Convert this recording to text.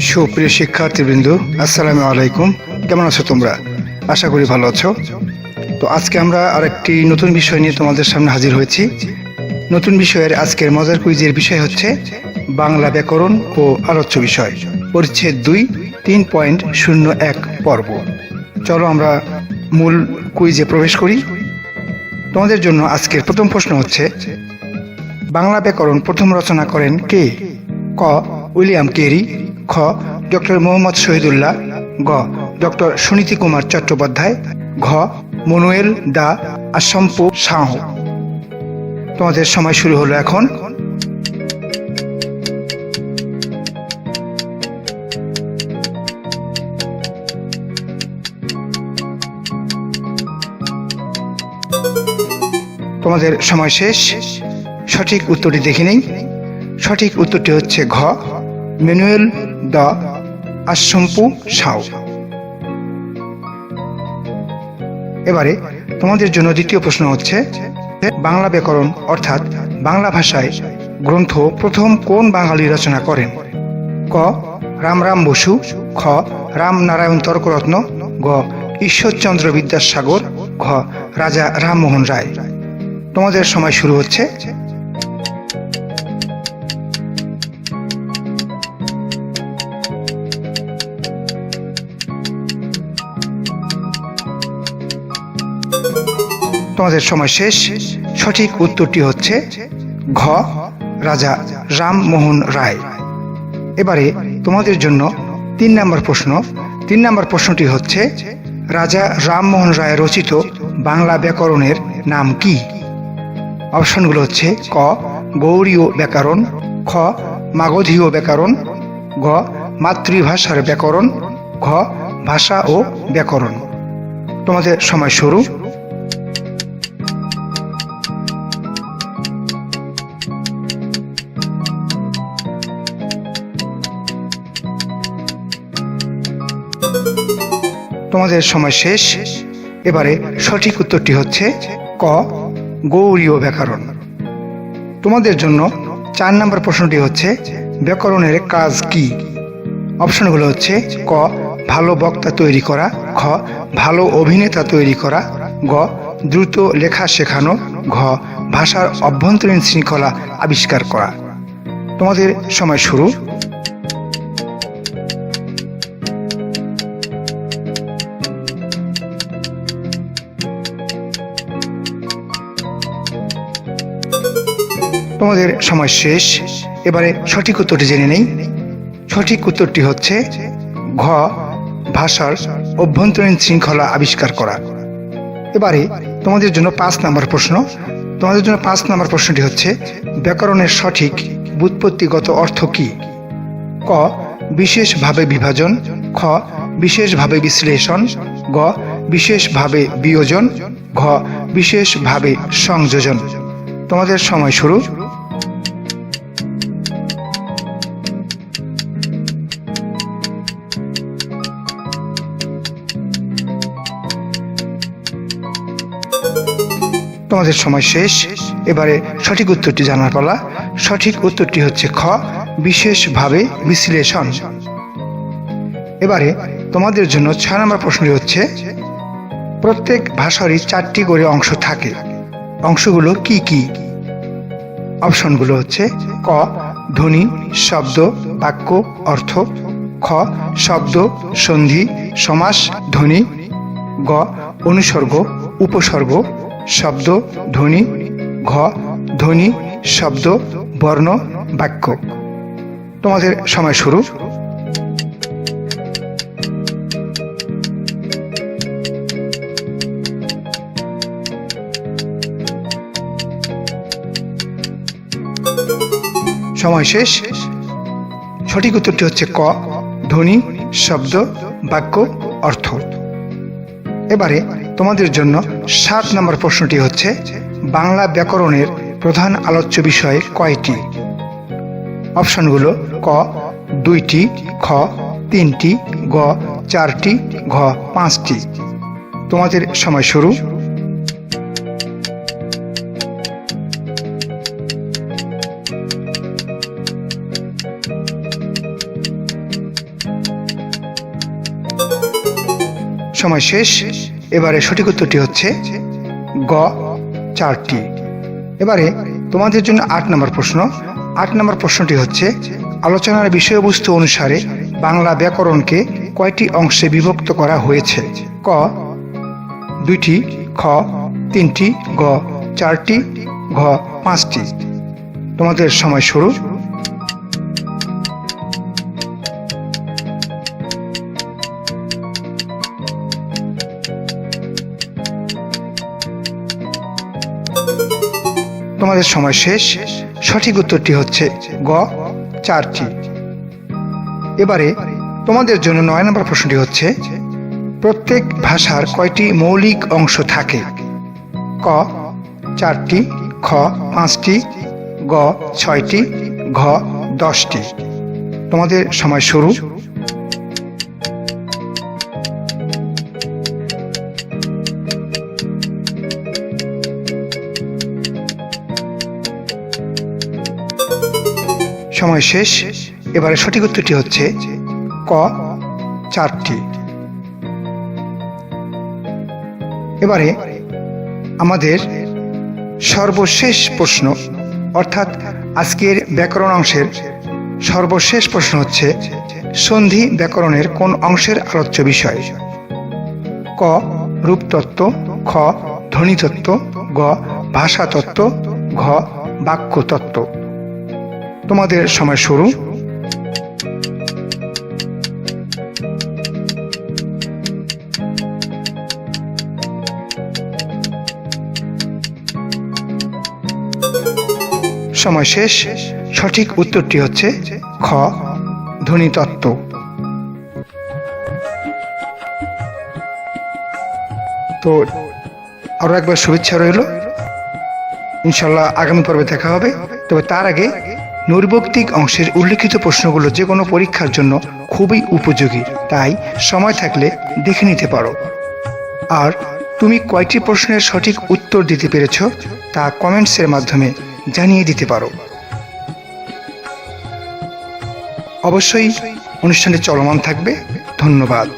সুপ্রিয় শিক্ষার্থীবৃন্দ, আসসালামু আলাইকুম। কেমন আছো তোমরা? আশা করি ভালো আছো। তো আজকে আমরা আরেকটি নতুন বিষয় নিয়ে তোমাদের সামনে হাজির হয়েছি। নতুন বিষয়ের আজকের মজার কুইজের বিষয় হচ্ছে বাংলা ব্যাকরণ ও আলোচ্য বিষয়। পরিচ্ছেদ দুই, তিন পয়েন্ট শূন্য এক পর্ব। চলো আমরা মূল কুইজে প্রবেশ করি। তোমাদের জন্য আজকের প্রথম প্রশ্ন হচ্ছে, বাংলা ব্যাকরণ প্রথম রচনা করেন কে? ক. William Carey. খ, ডক্টর মোহাম্মদ শহীদুল্লাহ, গ, ডক্টর সুনীতি কুমার চট্টোপাধ্যায়, ঘ, মনুয়েল দা আশম্পু শাহ। তোমাদের সময় শুরু হলো এখন। তোমাদের সময় শেষ। সঠিক উত্তরটি দেখে নেই। সঠিক উত্তরটি হচ্ছে ঘ ম্যানুয়েল দ্য সাউ। এবারে তোমাদের জন্য দ্বিতীয় প্রশ্ন হচ্ছে, বাংলা ব্যাকরণ অর্থাৎ বাংলা ভাষায় গ্রন্থ প্রথম কোন বাঙালি রচনা করেন? ক, রামরাম বসু, খ, রামনারায়ণ তর্করত্ন, গ, ঈশ্বরচন্দ্র বিদ্যাসাগর, ঘ, রাজা রামমোহন রায়। তোমাদের সময় শুরু হচ্ছে। তোমাদের সময় শেষ। সঠিক উত্তরটি হচ্ছে ঘ, রাজা রামমোহন রায়। এবারে তোমাদের জন্য তিন নম্বর প্রশ্ন। তিন নম্বর প্রশ্নটি হচ্ছে, রাজা রামমোহন রায় রচিত বাংলা ব্যাকরণের নাম কি? অপশনগুলো হচ্ছে ক, গৌরীয় ব্যাকরণ, খ, মাগধীয় ব্যাকরণ, গ, মাতৃভাষার ব্যাকরণ, ঘ, ভাষা ও ব্যাকরণ। তোমাদের সময় শুরু। তোমাদের সময় শেষ। এবারে সঠিক উত্তরটি হচ্ছে ক, গৌরীয় ব্যাকরণ। তোমাদের জন্য চার নম্বর প্রশ্নটি হচ্ছে, ব্যাকরণের কাজ কি? অপশনগুলো হচ্ছে ক, ভালো বক্তা তৈরি করা, খ, ভালো অভিনেতা তৈরি করা, গ, দ্রুত লেখা শেখানো, ঘ, ভাষার অভ্যন্তরীণ শৃঙ্খলা আবিষ্কার করা। তোমাদের সময় শুরু। তোমাদের সময় শেষ। এবারে সঠিক উত্তরটি জেনে নেই। সঠিক উত্তরটি হচ্ছে ঘ, ভাষার অভ্যন্তরীণ শৃঙ্খলা আবিষ্কার করা। এবারে তোমাদের জন্য পাঁচ নম্বর প্রশ্ন। তোমাদের জন্য পাঁচ নম্বর প্রশ্নটি হচ্ছে, ব্যাকরণের সঠিক বুৎপত্তিগত অর্থ কি? ক, বিশেষভাবে বিভাজন। খ, বিশেষভাবে বিশ্লেষণ। গ, বিশেষভাবে বিয়োজন। ঘ, বিশেষভাবে সংযোজন। তোমাদের সময় শুরু। তোমাদের সময় শেষ। এবারে সঠিক উত্তরটি জানার পালা। সঠিক উত্তরটি হচ্ছে খ, বিশেষভাবে বিশ্লেষণ। এবারে তোমাদের জন্য ছয় নম্বর প্রশ্নটি হচ্ছে, প্রত্যেক ভাষারই চারটি করে অংশ থাকে। অংশগুলো কি কি? অপশনগুলো হচ্ছে ক, ধ্বনি, শব্দ, বাক্য, অর্থ। খ, শব্দ, সন্ধি, সমাস, ধ্বনি। গ, অনুসর্গ, উপসর্গ। শব্দ, ধ্বনি, ঘ, ধ্বনি, শব্দ, বর্ণ, বাক্য। তোমাদের সময় শুরু। সময় শেষ। সঠিক উত্তরটি হচ্ছে ক, ধ্বনি, শব্দ, বাক্য, অর্থ। এবারে তোমাদের জন্য সাত নম্বর প্রশ্নটি হচ্ছে, বাংলা ব্যাকরণের প্রধান আলোচ্য বিষয় কয়টি? অপশনগুলো ক, দুইটি, খ, তিনটি, গ, চারটি, ঘ, পাঁচটি। তোমাদের সময় শুরু। সময় শেষ। এবারে সঠিক উত্তরটি হচ্ছে গ চারটি। এবারে তোমাদের জন্য আট নম্বর প্রশ্ন। আট নম্বর প্রশ্নটি হচ্ছে, আলোচনার বিষয়বস্তু অনুসারে বাংলা ব্যাকরণকে কয়টি অংশে বিভক্ত করা হয়েছে? ক, দুইটি, খ, তিনটি, গ, চারটি, ঘ, পাঁচটি। তোমাদের সময় শুরু। তোমাদের সময় শেষ। সঠিক উত্তরটি হচ্ছে গ, চারটি। এবারে তোমাদের জন্য নয় নম্বর প্রশ্নটি হচ্ছে, প্রত্যেক ভাষার কয়টি মৌলিক অংশ থাকে? ক, চারটি, খ, পাঁচটি, গ, ছয়টি, ঘ, দশটি। তোমাদের সময় শুরু। সময় শেষ। এবারে সঠিক উত্তরটি হচ্ছে ক, চারটি। এবারে আমাদের সর্বশেষ প্রশ্ন, অর্থাৎ আজকের ব্যাকরণ অংশের সর্বশেষ প্রশ্ন হচ্ছে, সন্ধি ব্যাকরণের কোন অংশের আলোচ্য বিষয়? ক, রূপতত্ত্ব, খ, ধ্বনিতত্ত্ব, গ, ভাষাতত্ত্ব, ঘ, বাক্যতত্ত্ব। তোমাদের সময় শুরু। সময় শেষ। সঠিক উত্তরটি হচ্ছে খ ধ্বনিতত্ত্ব তো আরও একবার শুভেচ্ছা রইল। ইনশাল্লাহ আগামী পর্বে দেখা হবে। তবে তার আগে নৈর্বক্তিক অংশের উল্লেখিত প্রশ্নগুলো যে কোনো পরীক্ষার জন্য খুবই উপযোগী। তাই সময় থাকলে দেখে নিতে পারো। আর তুমি কয়টি প্রশ্নের সঠিক উত্তর দিতে পেরেছ তা কমেন্টসের মাধ্যমে জানিয়ে দিতে পারো। অবশ্যই অনুষ্ঠানটি চলমান থাকবে। ধন্যবাদ।